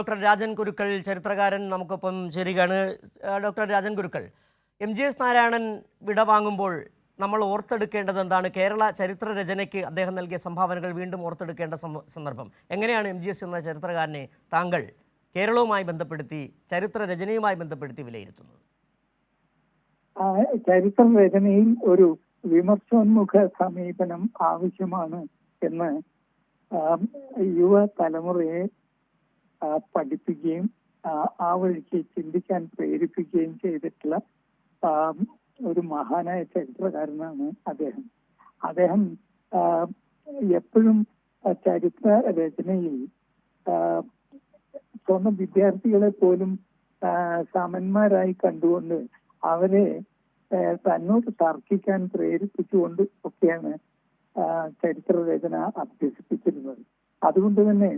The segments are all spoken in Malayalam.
ഡോക്ടർ രാജൻ കുരുക്കൾ ചരിത്രകാരൻ നമുക്കൊപ്പം ചേരുകയാണ്. ഡോക്ടർ രാജൻ കുരുക്കൾ എം. ജി. എസ്. നാരായണൻ വിട വാങ്ങുമ്പോൾ നമ്മൾ ഓർത്തെടുക്കേണ്ടത് എന്താണ്? കേരള ചരിത്ര രചനയ്ക്ക് അദ്ദേഹം നൽകിയ സംഭാവനകൾ വീണ്ടും ഓർത്തെടുക്കേണ്ട സന്ദർഭം. എങ്ങനെയാണ് എം. ജി. എസ്. എന്ന ചരിത്രകാരനെ താങ്കൾ കേരളവുമായി ബന്ധപ്പെടുത്തി ചരിത്ര രചനയുമായി ബന്ധപ്പെടുത്തി വിലയിരുത്തുന്നത്? ചരിത്ര രചനയിൽ ഒരു വിമർശോന്മുഖ സമീപനം ആവശ്യമാണ് എന്ന് യുവ തലമുറയെ പഠിപ്പിക്കുകയും ആ, വഴിക്ക് ചിന്തിക്കാൻ പ്രേരിപ്പിക്കുകയും ചെയ്തിട്ടുള്ള ഒരു മഹാനായ ചരിത്രകാരനാണ് അദ്ദേഹം. അദ്ദേഹം എപ്പോഴും ചരിത്ര രചനയിൽ സ്വന്തം വിദ്യാർത്ഥികളെ പോലും സമന്മാരായി കണ്ടുകൊണ്ട് അവരെ തന്നോട് തർക്കിക്കാൻ പ്രേരിപ്പിച്ചുകൊണ്ട് ഒക്കെയാണ് ചരിത്ര രചന അഭ്യസിപ്പിച്ചിരുന്നത്. അതുകൊണ്ട് തന്നെ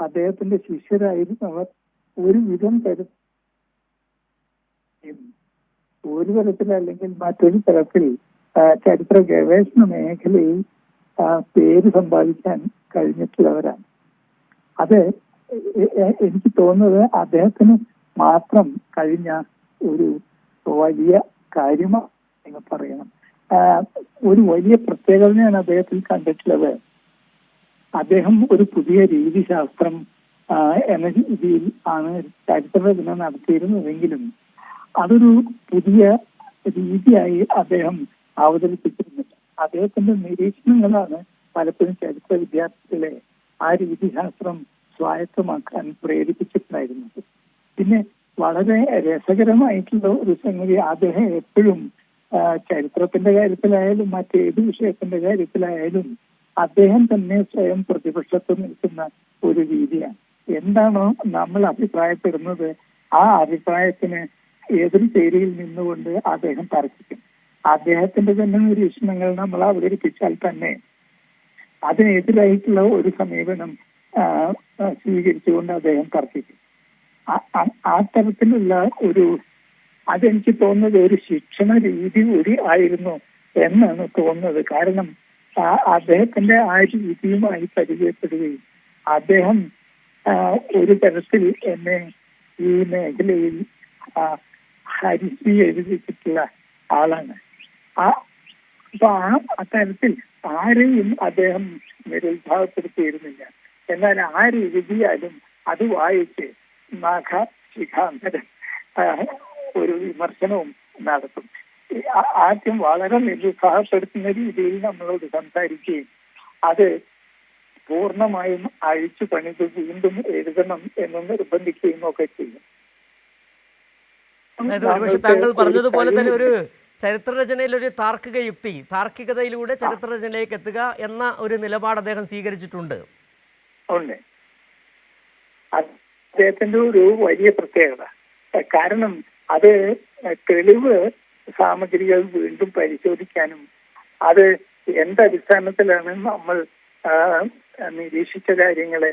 അദ്ദേഹത്തിന്റെ ശിഷ്യരായിരുന്നവർ ഒരുവിധം തരും ഒരു തരത്തിൽ അല്ലെങ്കിൽ മറ്റൊരു തരത്തിൽ ചരിത്ര ഗവേഷണ മേഖലയിൽ പേര് സമ്പാദിക്കാൻ കഴിഞ്ഞിട്ടുള്ളവരാണ്. അത് എനിക്ക് തോന്നുന്നത് അദ്ദേഹത്തിന് മാത്രം കഴിഞ്ഞ ഒരു വലിയ കാര്യമാണ് എന്ന് പറയണം. ഒരു വലിയ പ്രത്യേകതയാണ് അദ്ദേഹത്തിൽ കണ്ടിട്ടുള്ളത്. അദ്ദേഹം ഒരു പുതിയ രീതിശാസ്ത്രം എന്ന രീതിയിൽ ആണ് ചരിത്രരചന നടത്തിയിരുന്നതെങ്കിലും അതൊരു പുതിയ രീതിയായി അദ്ദേഹം അവതരിപ്പിച്ചിരുന്നില്ല അദ്ദേഹത്തിന്റെ നിരീക്ഷണങ്ങളാണ് പലപ്പോഴും ചരിത്ര വിദ്യാർത്ഥികളെ ആ രീതിശാസ്ത്രം സ്വായത്തമാക്കാൻ പ്രേരിപ്പിച്ചിട്ടുണ്ടായിരുന്നത്. പിന്നെ വളരെ രസകരമായിട്ടുള്ള ഒരു സംഗതി അദ്ദേഹം എപ്പോഴും ചരിത്രത്തിന്റെ കാര്യത്തിലായാലും മറ്റേത് വിഷയത്തിന്റെ കാര്യത്തിലായാലും അദ്ദേഹം തന്നെ സ്വയം പ്രതിപക്ഷത്ത് നിൽക്കുന്ന ഒരു രീതിയാണ്. എന്താണോ നമ്മൾ അഭിപ്രായപ്പെടുന്നത്? ആ അഭിപ്രായത്തിന് എതിർ ചേരിയിൽ നിന്നുകൊണ്ട് അദ്ദേഹം തർക്കിക്കും. അദ്ദേഹത്തിന്റെ തന്നെ നിരീക്ഷണങ്ങൾ നമ്മൾ അവതരിപ്പിച്ചാൽ തന്നെ അതിനെതിരായിട്ടുള്ള ഒരു സമീപനം സ്വീകരിച്ചുകൊണ്ട് അദ്ദേഹം തർക്കിക്കും. ആ- തരത്തിലുള്ള ഒരു അതെനിക്ക് തോന്നുന്നത് ഒരു ശിക്ഷണ രീതി കൂടി ആയിരുന്നു എന്നാണ് തോന്നുന്നത്. കാരണം അദ്ദേഹത്തിന്റെ ആ ഒരു രീതിയുമായി പരിചയപ്പെടുകയും അദ്ദേഹം ഒരു തരത്തിൽ എന്നെ ഈ മേഖലയിൽ ഹരിച്ച് എഴുതിച്ചിട്ടുള്ള ആളാണ്. ആ അപ്പൊ ആ അത്തരത്തിൽ ആരെയും അദ്ദേഹം നിരുത്സാഹപ്പെടുത്തിയിരുന്നില്ല. എന്നാൽ ആര് എഴുതിയാലും അത് വായിച്ച് നാഖ ശിഖാന്തരം ഒരു വിമർശനവും നടത്തും. ആദ്യം വളരെ നിരുത്സാഹപ്പെടുത്തുന്ന രീതിയിൽ നമ്മളോട് സംസാരിക്കുകയും അത് പൂർണമായും അഴിച്ചു പണിത് വീണ്ടും എഴുതണം എന്ന് നിർബന്ധിക്കുകയും ഒക്കെ ചെയ്യും. അതായത് ഒരുപക്ഷെ താങ്കൾ പറഞ്ഞതുപോലെ തന്നെ ഒരു ചരിത്രരചനയിൽ ഒരു താർക്കിക യുക്തി താർക്കികതയിലൂടെ ചരിത്രരചനയിലേക്ക് എത്തുക എന്ന ഒരു നിലപാട് അദ്ദേഹം സ്വീകരിച്ചിട്ടുണ്ട്. ഉണ്ട്. അദ്ദേഹത്തിന്റെ ഒരു വലിയ പ്രത്യേകത. കാരണം അത് തെളിവ് സാമഗ്രികൾ വീണ്ടും പരിശോധിക്കാനും അത് എന്തടിസ്ഥാനത്തിലാണ് നമ്മൾ നിരീക്ഷിച്ച കാര്യങ്ങളെ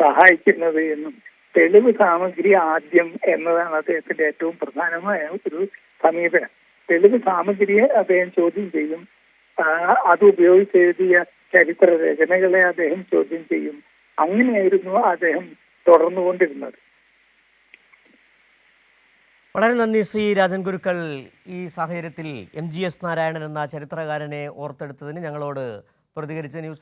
സഹായിക്കുന്നത് എന്നും തെളിവ് സാമഗ്രി ആദ്യം എന്നതാണ് അദ്ദേഹത്തിന്റെ ഏറ്റവും പ്രധാനമായ ഒരു സമീപനം. തെളിവ് സാമഗ്രിയെ അദ്ദേഹം ചോദ്യം ചെയ്യും. അത് ഉപയോഗിച്ച് എഴുതിയ ചരിത്ര രചനകളെ അദ്ദേഹം ചോദ്യം ചെയ്യും. അങ്ങനെയായിരുന്നു അദ്ദേഹം തുടർന്നുകൊണ്ടിരുന്നത്. വളരെ നന്ദി ശ്രീ രാജൻ ഗുരുക്കൾ. ഈ സാഹചര്യത്തിൽ എം ജി എസ് നാരായണൻ എന്ന ചരിത്രകാരനെ ഓർത്തെടുത്തതിന് ഞങ്ങളോട് പ്രതികരിച്ച ന്യൂസ്